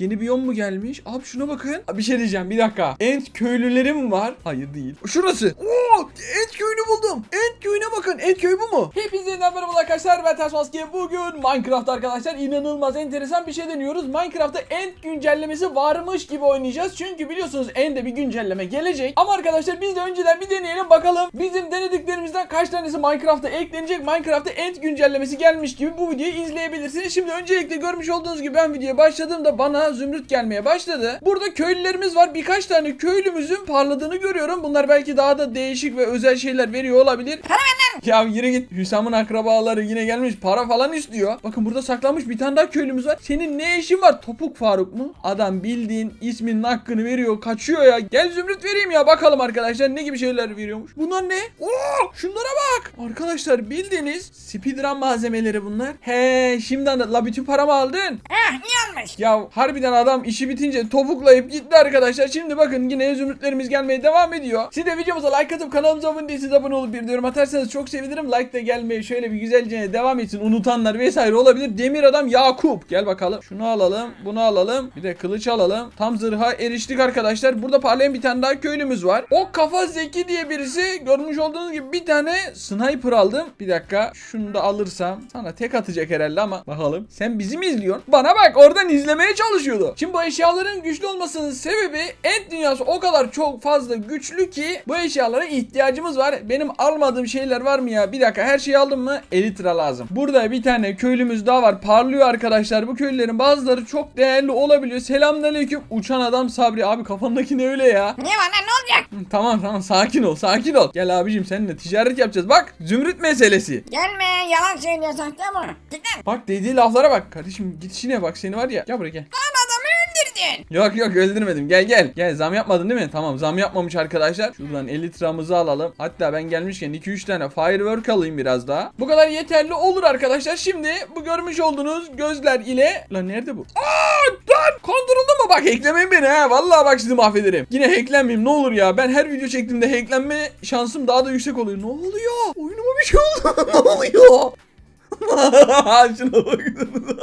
Yeni biyom mu gelmiş? Abi şuna bakın. Abi bir şey diyeceğim bir dakika. Ent köylüleri mi var? Hayır değil. Şurası. Oo, Ent köyünü buldum. Ent köyüne bakın. Ent köyü bu mu? Hepinize merhaba arkadaşlar. Ben Ters. Bugün Minecraft arkadaşlar inanılmaz enteresan bir şey deniyoruz. Minecraft'ta Ent güncellemesi varmış gibi oynayacağız. Çünkü biliyorsunuz End'e bir güncelleme gelecek. Ama arkadaşlar biz de önceden bir deneyelim bakalım. Bizim denediklerimizden kaç tanesi Minecraft'a eklenecek. Minecraft'ta Ent güncellemesi gelmiş gibi bu videoyu izleyebilirsiniz. Şimdi öncelikle görmüş olduğunuz gibi ben videoya başladığımda bana zümrüt gelmeye başladı. Burada köylülerimiz var. Birkaç tane köylümüzün parladığını görüyorum. Bunlar belki daha da değişik ve özel şeyler veriyor olabilir. Ya yürü git. Hüsam'ın akrabaları yine gelmiş. Para falan istiyor. Bakın burada saklanmış bir tane daha köylümüz var. Senin ne işin var? Topuk Faruk mu? Adam bildiğin isminin hakkını veriyor. Kaçıyor ya. Gel zümrüt vereyim ya. Bakalım arkadaşlar ne gibi şeyler veriyormuş. Bunlar ne? Oo, şunlara bak. Arkadaşlar bildiğiniz speedrun malzemeleri bunlar. He şimdi anladım. La bütün paramı aldın. Ah niye olmuş? Ya harbiden adam işi bitince topuklayıp gitti arkadaşlar. Şimdi bakın yine zümrütlerimiz gelmeye devam ediyor. Siz de videomuza like atıp kanalımıza abone değilseniz abone olup bir yorum atarsanız çok sevinirim. Like da gelmeye şöyle bir güzelce devam etsin. Unutanlar vesaire olabilir. Demir adam Yakup. Gel bakalım. Şunu alalım. Bunu alalım. Bir de kılıç alalım. Tam zırha eriştik arkadaşlar. Burada parlayan bir tane daha köylümüz var. O kafa zeki diye birisi görmüş olduğunuz gibi bir tane sniper aldım. Bir dakika. Şunu da alırsam sana tek atacak herhalde ama bakalım. Sen bizi mi izliyorsun? Bana bak oradan izlemeye çalışıyordu. Şimdi bu eşyaların güçlü olmasının sebebi End dünyası o kadar çok fazla güçlü ki bu eşyalara ihtiyacımız var. Benim almadığım şeyler var mı ya? Bir dakika her şeyi aldım mı? Elitra lazım. Burada bir tane köylümüz daha var. Parlıyor arkadaşlar. Bu köylülerin bazıları çok değerli olabiliyor. Selamünaleyküm. Uçan adam Sabri. Abi kafandaki ne öyle ya? Ne var lan ne olacak? Hı, Tamam tamam sakin ol sakin ol. Gel abicim seninle ticaret yapacağız. Bak zümrüt meselesi. Gelme yalan söylüyorsun tamam mı? Git lan. Bak dediği laflara bak. Kardeşim git işine bak seni var ya. Gel buraya gel. Adamı öldürdün. Yok yok öldürmedim. Gel gel. Gel zam yapmadın değil mi? Tamam zam yapmamış arkadaşlar. Şuradan 50 liramızı alalım. Hatta ben gelmişken 2-3 tane firework alayım biraz daha. Bu kadar yeterli olur arkadaşlar. Şimdi bu görmüş olduğunuz gözler ile... Lan nerede bu? Aa lan kandırıldı mı? Bak hacklemeyin beni ha. Vallahi bak sizi mahvederim. Yine hacklenmeyeyim ne olur ya. Ben her video çektiğimde hacklenme şansım daha da yüksek oluyor. Ne oluyor? Oyunuma bir şey oldu. ne oluyor? Şuna baksanıza.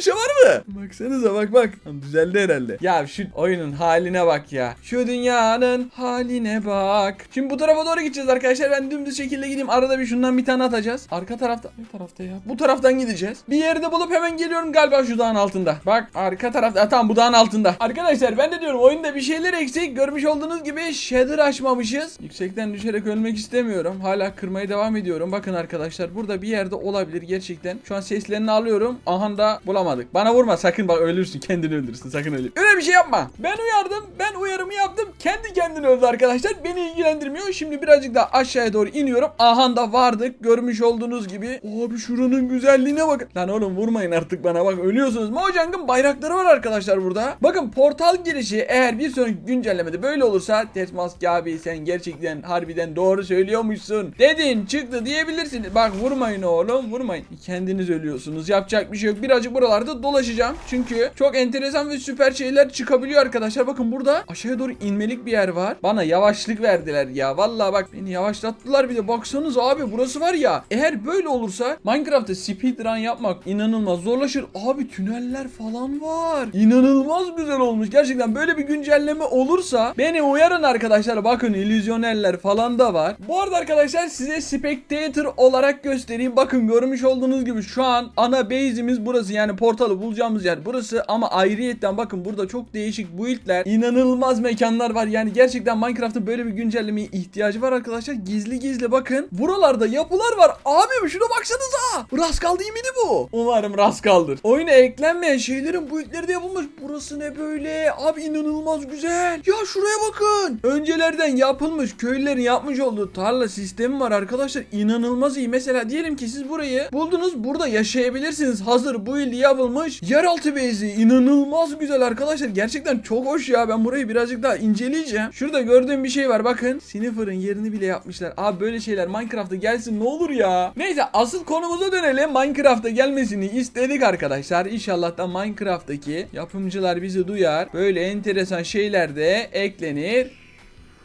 Bir şey var mı? Baksanıza bak bak. Düzeldi herhalde. Ya şu oyunun haline bak ya. Şu dünyanın haline bak. Şimdi bu tarafa doğru gideceğiz arkadaşlar. Ben dümdüz şekilde gideyim. Arada bir şundan bir tane atacağız. Arka tarafta. Ne tarafta ya? Bu taraftan gideceğiz. Bir yerde bulup hemen geliyorum galiba şu dağın altında. Bak arka tarafta. Ha, tamam bu dağın altında. Arkadaşlar ben de diyorum oyunda bir şeyler eksik. Görmüş olduğunuz gibi shader açmamışız. Yüksekten düşerek ölmek istemiyorum. Hala kırmaya devam ediyorum. Bakın arkadaşlar burada bir yerde olabilir gerçekten. Şu an seslerini alıyorum. Aha da bulamadık. Bana vurma sakın bak ölürsün. Kendini öldürürsün. Sakın öyle. Öyle bir şey yapma. Ben uyardım. Ben uyarımı yaptım. Kendi kendine öldü arkadaşlar. Beni ilgilendirmiyor. Şimdi birazcık daha aşağıya doğru iniyorum. Aha da vardık. Görmüş olduğunuz gibi. Abi şuranın güzelliğine bakın. Lan oğlum vurmayın artık bana. Bak ölüyorsunuz. Mojang'ın bayrakları var arkadaşlar burada. Bakın portal girişi eğer bir sonraki güncellemede böyle olursa Tesmaski abi sen gerçekten harbiden doğru söylüyormuşsun. Dedin çıktı diyebilirsiniz. Bak vurmayın oğlum vurmayın. Kendiniz ölüyorsunuz. Yapacak bir şey yok. Birazcık buralarda dolaşacağım. Çünkü çok enteresan ve süper şeyler çıkabiliyor arkadaşlar. Bakın burada aşağıya doğru inmelik bir yer var. Bana yavaşlık verdiler ya. Vallahi bak beni yavaşlattılar bir de. Baksanız abi burası var ya. Eğer böyle olursa Minecraft'ta speedrun yapmak inanılmaz zorlaşır. Abi tüneller falan var. İnanılmaz güzel olmuş. Gerçekten böyle bir güncelleme olursa beni uyarın arkadaşlar. Bakın illüzyoneller falan da var. Bu arada arkadaşlar size spectator olarak göstereyim. Bakın görmüş olduğunuz gibi şu an ana base'imiz burası. Yani portalı bulacağımız yer burası. Ama ayrıyetten bakın burada çok değişik build'ler, inanılmaz mekanlar var. Yani gerçekten Minecraft'ın böyle bir güncellemeye ihtiyacı var arkadaşlar. Gizli gizli bakın. Buralarda yapılar var. Abi şuna baksanıza. Rascal değil miydi bu? Umarım Rascal'dır. Oyuna eklenmeyen şeylerin build'leri de yapılmış. Burası ne böyle? Abi inanılmaz güzel. Ya şuraya bakın. Öncelerden yapılmış köylülerin yapmış olduğu tarla sistemi var arkadaşlar. İnanılmaz iyi. Mesela diyelim ki siz burayı buldunuz. Burada yaşayabilirsiniz. Hazır build yapılmış. Yeraltı base'i inanılmaz güzel arkadaşlar. Gerçekten çok hoş ya. Ben burayı birazcık daha inceleyeceğim. Şurada gördüğüm bir şey var. Bakın. Sniffer'ın yerini bile yapmışlar. Abi böyle şeyler Minecraft'a gelsin ne olur ya. Neyse asıl konumuza dönelim. Minecraft'a gelmesini istedik arkadaşlar. İnşallah da Minecraft'taki yapımcılar bizi duyar. Böyle enteresan şeyler de eklenir.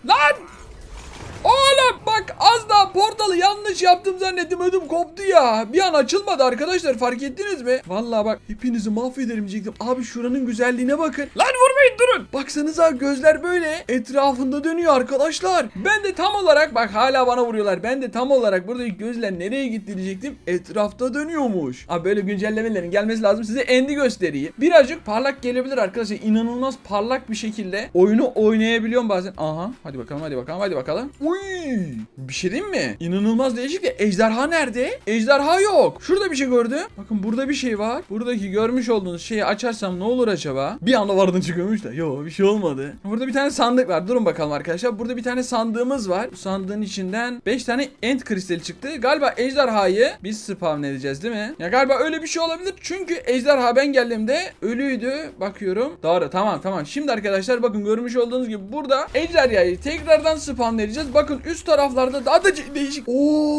Lan! Oğlum bak az daha yanlış yaptım zannettim ödüm koptu ya. Bir an açılmadı arkadaşlar fark ettiniz mi? Vallahi bak hepinizi mahvederim diyecektim. Abi şuranın güzelliğine bakın. Lan vurmayın durun. Baksanıza gözler böyle etrafında dönüyor arkadaşlar. Ben de tam olarak bak hala bana vuruyorlar. Ben de tam olarak buradaki gözler nereye gitti diyecektim. Etrafta dönüyormuş. Abi böyle güncellemelerin gelmesi lazım. Size endi göstereyim. Birazcık parlak gelebilir arkadaşlar. İnanılmaz parlak bir şekilde oyunu oynayabiliyorum bazen. Aha hadi bakalım hadi bakalım hadi bakalım. Uy bir şey diyeyim mi? İnanılmaz değişik de ejderha nerede? Ejderha yok. Şurada bir şey gördüm. Bakın burada bir şey var. Buradaki görmüş olduğunuz şeyi açarsam ne olur acaba? Bir anda vardı çıkıyormuş da. Yo bir şey olmadı. Burada bir tane sandık var. Durun bakalım arkadaşlar. Burada bir tane sandığımız var. Bu sandığın içinden 5 tane end kristali çıktı. Galiba ejderhayı biz spawn edeceğiz değil mi? Ya galiba öyle bir şey olabilir. Çünkü ejderha ben geldiğimde ölüydü. Bakıyorum. Doğru tamam tamam. Şimdi arkadaşlar bakın görmüş olduğunuz gibi burada ejderhayı tekrardan spawn edeceğiz. Bakın üst taraflarda daha da değişik. Oo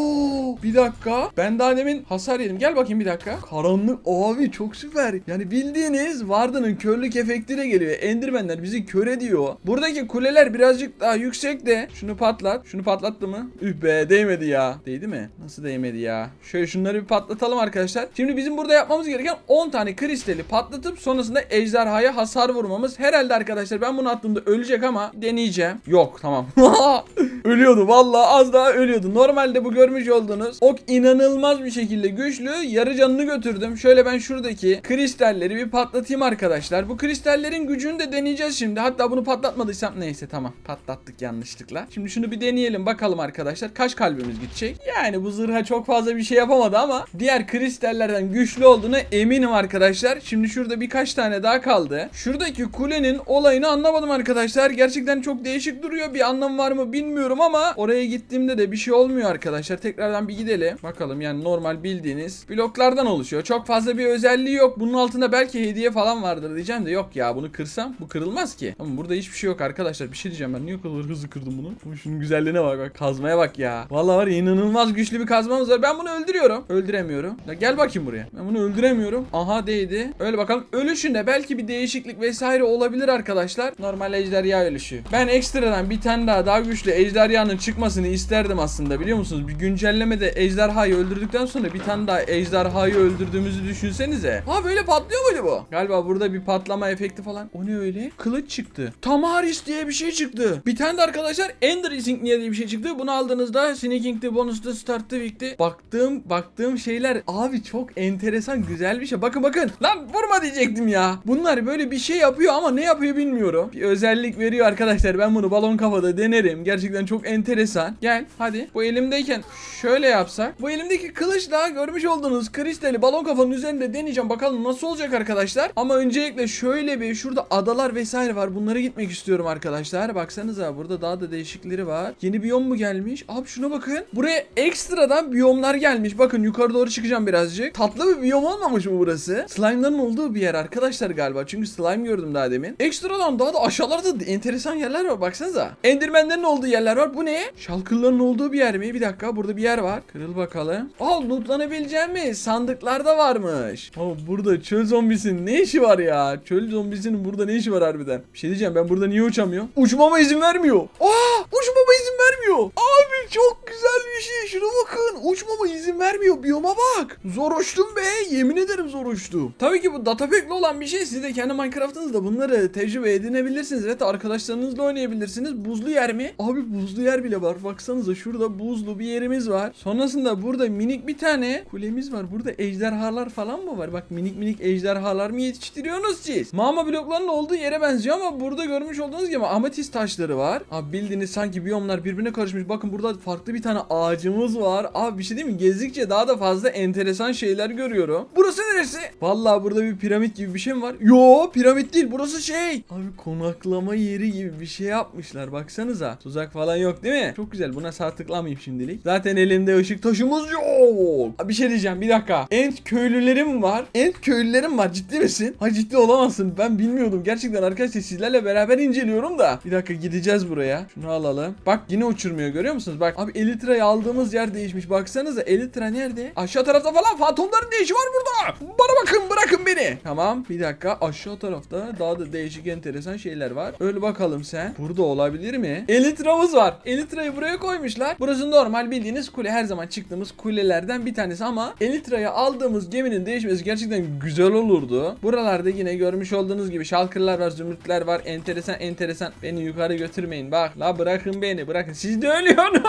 bir dakika. Ben daha demin hasar yedim. Gel bakayım bir dakika. Karanlık abi çok süper. Yani bildiğiniz Varda'nın körlük efektiyle geliyor. Endermenler bizi kör ediyor. Buradaki kuleler birazcık daha yüksek de. Şunu patlat. Şunu patlattı mı? Üh be değmedi ya. Değdi mi? Nasıl değmedi ya? Şöyle şunları bir patlatalım arkadaşlar. Şimdi bizim burada yapmamız gereken 10 tane kristali patlatıp sonrasında ejderhaya hasar vurmamız. Herhalde arkadaşlar ben bunu attığımda ölecek ama deneyeceğim. Yok tamam. ölüyordu vallahi az daha ölüyordu. Normalde bu görmüş olduğunuz ok inanılmaz bir şekilde güçlü. Yarı canını götürdüm. Şöyle ben şuradaki kristalleri bir patlatayım arkadaşlar. Bu kristallerin gücünü de deneyeceğiz şimdi. Hatta bunu patlatmadıysam neyse tamam patlattık yanlışlıkla. Şimdi şunu bir deneyelim bakalım arkadaşlar. Kaç kalbimiz gidecek? Yani bu zırha çok fazla bir şey yapamadı ama diğer kristallerden güçlü olduğuna eminim arkadaşlar. Şimdi şurada birkaç tane daha kaldı. Şuradaki kulenin olayını anlamadım arkadaşlar. Gerçekten çok değişik duruyor. Bir anlam var mı bilmiyorum ama oraya gittiğimde de bir şey olmuyor arkadaşlar. Tekrardan bir gidelim. Bakalım yani normal bildiğiniz bloklardan oluşuyor. Çok fazla bir özelliği yok. Bunun altında belki hediye falan vardır diyeceğim de yok ya bunu kırsam bu kırılmaz ki. Ama burada hiçbir şey yok arkadaşlar. Bir şey diyeceğim ben. Niye o kadar hızlı kırdım bunu? Ama şunun güzelliğine bak bak. Kazmaya bak ya. Vallahi var inanılmaz güçlü bir kazmamız var. Ben bunu öldürüyorum. Öldüremiyorum. Ya gel bakayım buraya. Ben bunu öldüremiyorum. Aha değdi. Öyle bakalım. Ölüşünde belki bir değişiklik vesaire olabilir arkadaşlar. Normal ejderha ölüşü. Ben ekstradan bir tane daha daha güçlü ejderhanın çıkmasını isterdim aslında biliyor musunuz? Bir güncellemede ejderhayı öldürdükten sonra bir tane daha ejderhayı öldürdüğümüzü düşünsenize. Ha böyle patlıyor muydu bu? Galiba burada bir patlama efekti falan. O ne öyle? Kılıç çıktı. Tamaris diye bir şey çıktı. Bir tane de arkadaşlar Ender Insignia diye bir şey çıktı. Bunu aldığınızda Sneaking'de, bonus'ta, start'ta, week'te baktığım baktığım şeyler abi çok enteresan güzel bir şey. Bakın bakın. Lan vurma diyecektim ya. Bunlar böyle bir şey yapıyor ama ne yapıyor bilmiyorum. Bir özellik veriyor arkadaşlar. Ben bunu balon kafada denerim. Gerçekten çok enteresan. Gel hadi. Bu elimdeyken şöyle yapsak. Bu elimdeki kılıçla görmüş olduğunuz kristali balon kafanın üzerinde deneyeceğim. Bakalım nasıl olacak arkadaşlar. Ama öncelikle şöyle bir şurada adalar vesaire var. Bunlara gitmek istiyorum arkadaşlar. Baksanıza burada daha da değişikleri var. Yeni biyom mu gelmiş? Abi şuna bakın. Buraya ekstradan biyomlar gelmiş. Bakın yukarı doğru çıkacağım birazcık. Tatlı bir biyom olmamış mı burası? Slime'ların olduğu bir yer arkadaşlar galiba. Çünkü slime gördüm daha demin. Ekstradan daha da aşağılarda da enteresan yerler var. Baksanıza. Endirmenlerin olduğu yerler var. Bu ne? Şalkırların olduğu bir yer mi? Bir dakika burada bir yer var. Kırıl bakalım. Aa lootlanabileceğimiz sandıklar da varmış. Ama burada çöl zombisinin ne işi var ya? Çöl zombisinin burada ne işi var harbiden? Bir şey diyeceğim ben burada niye uçamıyorum? Uçmama izin vermiyor. Aa uçmama izin vermiyor. Abi çok güzel bir şey. Şuna bakın. Uçmama izin vermiyor. Biyoma bak. Zor uçtum be. Yemin ederim zor uçtum. Tabii ki bu datapack'le olan bir şey. Siz de kendi Minecraft'ınızda bunları tecrübe edinebilirsiniz. Evet arkadaşlarınızla oynayabilirsiniz. Buzlu yer mi? Abi buzlu yer bile var. Baksanıza şurada buzlu bir yerimiz var. Sonrasında burada minik bir tane kulemiz var. Burada ejderhalar falan mı var? Bak minik minik ejderhalar mı yetiştiriyorsunuz siz? Mama bloklarının olduğu yere benziyor ama burada görmüş olduğunuz gibi ametist taşları var. Abi bildiğiniz sanki biyomlar birbirine karışmış. Bakın burada farklı bir tane ağacımız var. Abi bir şey değil mi? Gezdikçe daha da fazla enteresan şeyler görüyorum. Burası neresi? Vallahi burada bir piramit gibi bir şey mi var? Yo piramit değil. Burası şey. Abi konaklama yeri gibi bir şey yapmışlar. Baksanıza. Tuzak falan yok değil mi? Çok güzel. Buna sağ tıklamayayım şimdilik. Zaten elimde ışık taşımız yok. Abi Bir şey diyeceğim. Bir dakika. Ent köylülerim var. Ent köylülerim var. Ciddi misin? Ha ciddi olamazsın. Ben bilmiyordum. Gerçekten arkadaşlar sizlerle beraber inceliyorum da. Bir dakika gideceğiz buraya. Şunu alalım. Bak yine uçurmuyor görüyor musunuz? Bak bak. Abi Elytra'yı aldığımız yer değişmiş. Baksanıza Elytra nerede? Aşağı tarafta falan fantomların ne işi var burada? Bana bakın bırakın beni. Tamam bir dakika aşağı tarafta daha da değişik enteresan şeyler var. Öyle bakalım sen. Burada olabilir mi? Elytra'mız var. Elytra'yı buraya koymuşlar. Burası normal bildiğiniz kule. Her zaman çıktığımız kulelerden bir tanesi ama Elytra'yı aldığımız geminin değişmesi gerçekten güzel olurdu. Buralarda yine görmüş olduğunuz gibi şalkırlar var, zümrütler var. Enteresan enteresan. Beni yukarı götürmeyin. Bak la bırakın beni bırakın. Siz de ölüyorsunuz.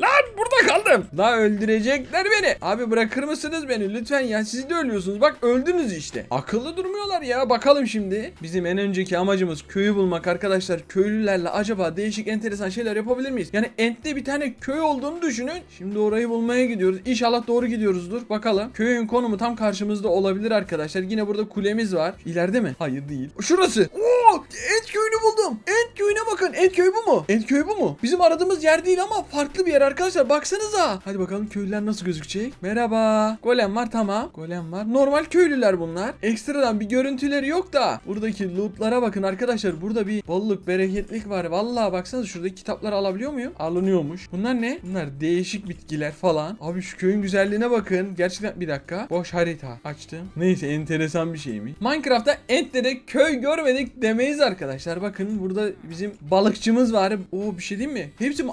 Lan burada kaldım. La öldürecekler beni. Abi bırakır mısınız beni lütfen ya. Siz de ölüyorsunuz. Bak öldünüz işte. Akıllı durmuyorlar ya. Bakalım şimdi. Bizim en önceki amacımız köyü bulmak arkadaşlar. Köylülerle acaba değişik enteresan şeyler yapabilir miyiz? Yani Ent'te bir tane köy olduğunu düşünün. Şimdi orayı bulmaya gidiyoruz. İnşallah doğru gidiyoruzdur. Bakalım. Köyün konumu tam karşımızda olabilir arkadaşlar. Yine burada kulemiz var. İleride mi? Hayır değil. Şurası. Oo! Ent köyünü buldum. Ent köyüne bakın. Ent köyü bu mu? Ent köyü bu mu? Bizim aradığımız yer değil ama farklı bir yer arkadaşlar. Baksanıza. Hadi bakalım köylüler nasıl gözükecek? Merhaba. Golem var tamam. Golem var. Normal köylüler bunlar. Ekstradan bir görüntüleri yok da. Buradaki lootlara bakın arkadaşlar. Burada bir bolluk, bereketlik var. Vallahi baksanıza şuradaki kitapları alabiliyor muyum? Alınıyormuş. Bunlar ne? Bunlar değişik bitkiler falan. Abi şu köyün güzelliğine bakın. Gerçekten bir dakika. Boş harita açtım. Neyse enteresan bir şey mi? Minecraft'ta entlere köy görmedik demeyiz arkadaşlar. Bakın burada bizim balıkçımız var. Oo bir şey değil mi? Hepsi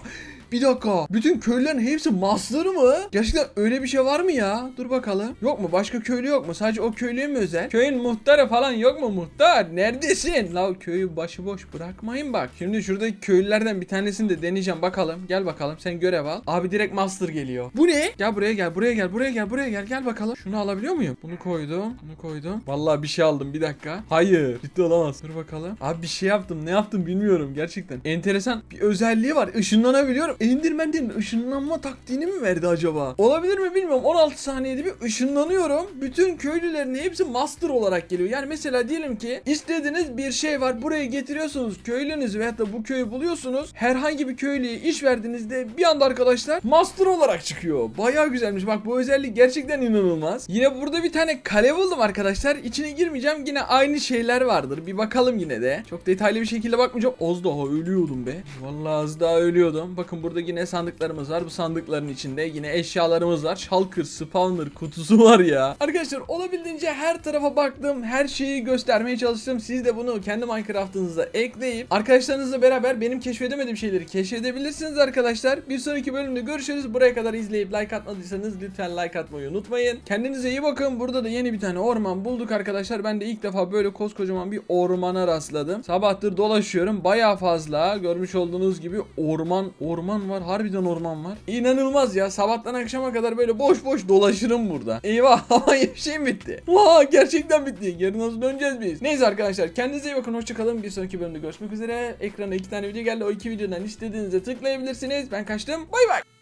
bir dakika. Bütün köylülerin hepsi master mı? Gerçekten öyle bir şey var mı ya? Dur bakalım. Yok mu? Başka köylü yok mu? Sadece o köylüye mi özel? Köyün muhtarı falan yok mu muhtar? Neredesin? La köyü başıboş bırakmayın bak. Şimdi şuradaki köylülerden bir tanesini de deneyeceğim bakalım. Gel bakalım sen görev al. Abi direkt master geliyor. Bu ne? Gel buraya gel buraya gel buraya gel buraya gel gel bakalım. Şunu alabiliyor muyum? Bunu koydum. Bunu koydum. Vallahi bir şey aldım bir dakika. Hayır. Ciddi olamaz. Dur bakalım. Abi bir şey yaptım. Ne yaptım bilmiyorum gerçekten. Enteresan bir özelliği var. Işınlanabiliyorum. Enderman'in ışınlanma taktiğini mi verdi acaba? Olabilir mi bilmiyorum. 16 saniyede bir ışınlanıyorum. Bütün köylülerin hepsi master olarak geliyor. Yani mesela diyelim ki istediğiniz bir şey var. Buraya getiriyorsunuz köylünüzü veyahut da bu köyü buluyorsunuz. Herhangi bir köylüye iş verdiğinizde bir anda arkadaşlar master olarak çıkıyor. Bayağı güzelmiş. Bak bu özellik gerçekten inanılmaz. Yine burada bir tane kale buldum arkadaşlar. İçine girmeyeceğim. Yine aynı şeyler vardır. Bir bakalım yine de. Çok detaylı bir şekilde bakmayacağım. Az daha ölüyordum be. Vallahi az daha ölüyordum. Bakın burada yine sandıklarımız var. Bu sandıkların içinde yine eşyalarımız var. Shulker, spawner kutusu var ya. Arkadaşlar olabildiğince her tarafa baktım. Her şeyi göstermeye çalıştım. Siz de bunu kendi Minecraft'ınıza ekleyip arkadaşlarınızla beraber benim keşfedemediğim şeyleri keşfedebilirsiniz arkadaşlar. Bir sonraki bölümde görüşürüz. Buraya kadar izleyip like atmadıysanız lütfen like atmayı unutmayın. Kendinize iyi bakın. Burada da yeni bir tane orman bulduk arkadaşlar. Ben de ilk defa böyle koskocaman bir ormana rastladım. Sabahtır dolaşıyorum. Baya fazla. Görmüş olduğunuz gibi orman orman var. Harbiden orman var. İnanılmaz ya. Sabahtan akşama kadar böyle boş boş dolaşırım burada. Eyvah ama şeyim bitti. Vaa gerçekten bitti. Yarın nasıl döneceğiz biz? Neyse arkadaşlar kendinize iyi bakın. Hoşçakalın. Bir sonraki bölümde görüşmek üzere. Ekrana iki tane video geldi. O iki videodan istediğinize tıklayabilirsiniz. Ben kaçtım. Bay bay.